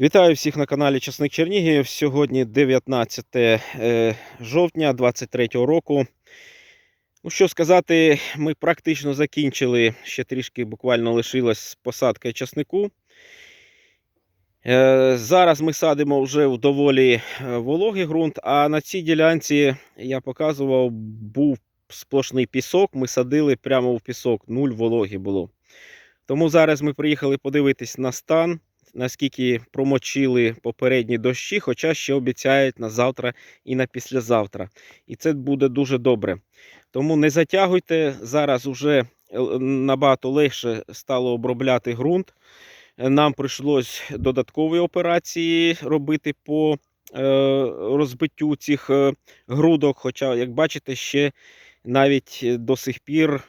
Вітаю всіх на каналі Часник Чернігів. Сьогодні 19 е, жовтня 23 року. Ну, що сказати, ми практично закінчили, ще трішки буквально лишилась посадка часнику. Е, Зараз ми садимо вже в доволі е, вологий ґрунт, а на цій ділянці я показував, був сплошний пісок. Ми садили прямо в пісок, нуль вологи було. Тому зараз ми приїхали подивитись на стан наскільки промочили попередні дощі, хоча ще обіцяють на завтра і на післязавтра. І це буде дуже добре. Тому не затягуйте. Зараз вже набагато легше стало обробляти ґрунт. Нам прийшлось додаткові операції робити по е, розбиттю цих е, грудок. Хоча, як бачите, ще навіть до сих пір.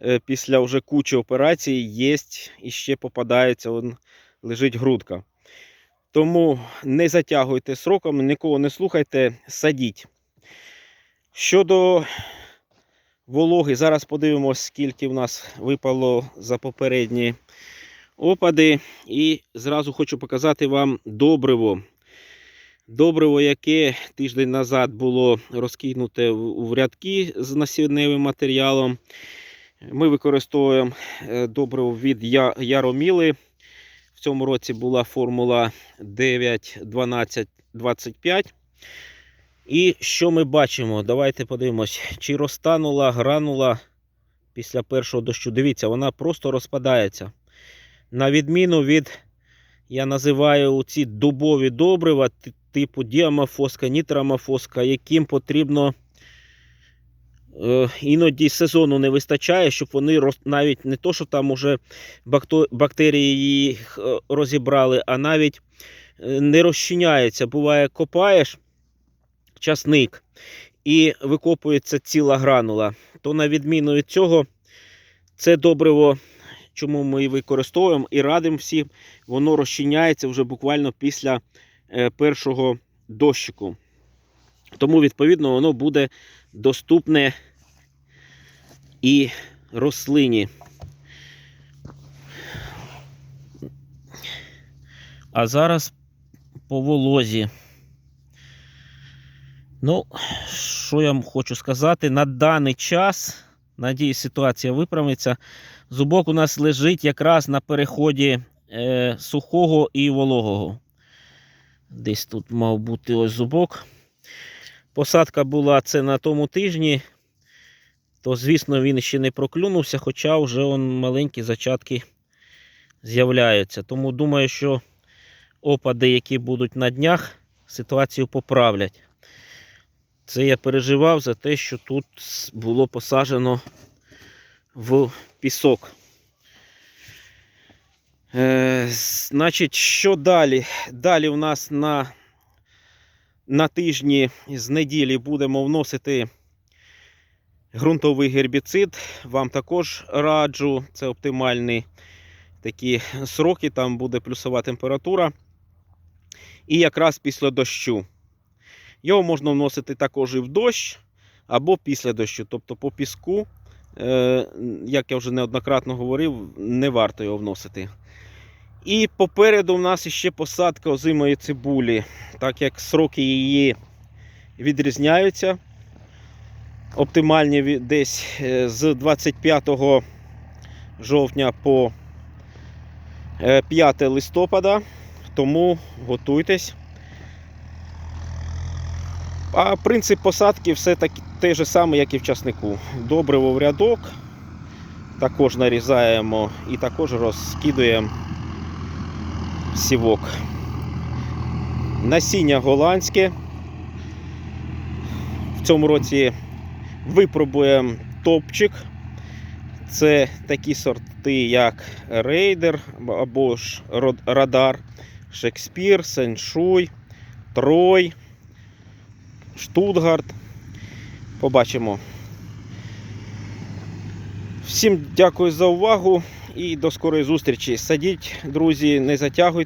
е, Після вже кучі операцій є і ще попадається он, лежить грудка. Тому не затягуйте сроком, нікого не слухайте, садіть. Щодо вологи, зараз подивимось, скільки в нас випало за попередні опади. І зразу хочу показати вам добриво. Добриво, яке тиждень назад було розкинуте в рядки з насінневим матеріалом. Ми використовуємо е, добриво від Яроміли. В цьому році була формула 9, 12, 25. І що ми бачимо? Давайте подивимось, чи розтанула гранула після першого дощу. Дивіться, вона просто розпадається. На відміну від, я називаю ці дубові добрива, типу діамофоска, нітрамофоска, яким потрібно іноді сезону не вистачає, щоб вони навіть не то, що там уже бактерії їх е, розібрали, а навіть е, не розчиняється. Буває, копаєш часник і викопується ціла гранула. То на відміну від цього, це добриво, чому ми і використовуємо і радимо всім, воно розчиняється вже буквально після е, першого дощику. Тому, відповідно, воно буде доступне і рослині. А зараз по волозі. Ну, що я вам хочу сказати, на даний час, надіюсь, ситуація виправиться. Зубок у нас лежить якраз на переході е, сухого і вологого. Десь тут мав бути ось зубок. Посадка була це на тому тижні, то, звісно, він ще не проклюнувся, хоча вже он маленькі зачатки з'являються. Тому думаю, що опади, які будуть на днях, ситуацію поправлять. Це я переживав за те, що тут було посаджено в пісок. Е, значить, що далі? Далі у нас на, на тижні з неділі будемо вносити ґрунтовий гербіцид. Вам також раджу. Це оптимальні такі сроки, там буде плюсова температура. І якраз після дощу. Його можна вносити також і в дощ або після дощу. Тобто по піску, е, як я вже неоднократно говорив, не варто його вносити. І попереду у нас ще посадка озимої цибулі, так як сроки її відрізняються. Оптимальні десь е, з 25 жовтня по е, 5 листопада. Тому готуйтесь. А принцип посадки все так, той же самий, як і в часнику. Добриво в рядок, також нарізаємо і також розкидуємо сівок. Насіння голландське. В цьому році випробуємо топчик. Це такі сорти, як Рейдер або ж Радар, Шекспір, Сеншуй, Трой. Штутгарт. Побачимо. Всім дякую за увагу і до скорої зустрічі. Садіть, друзі, не затягуйте.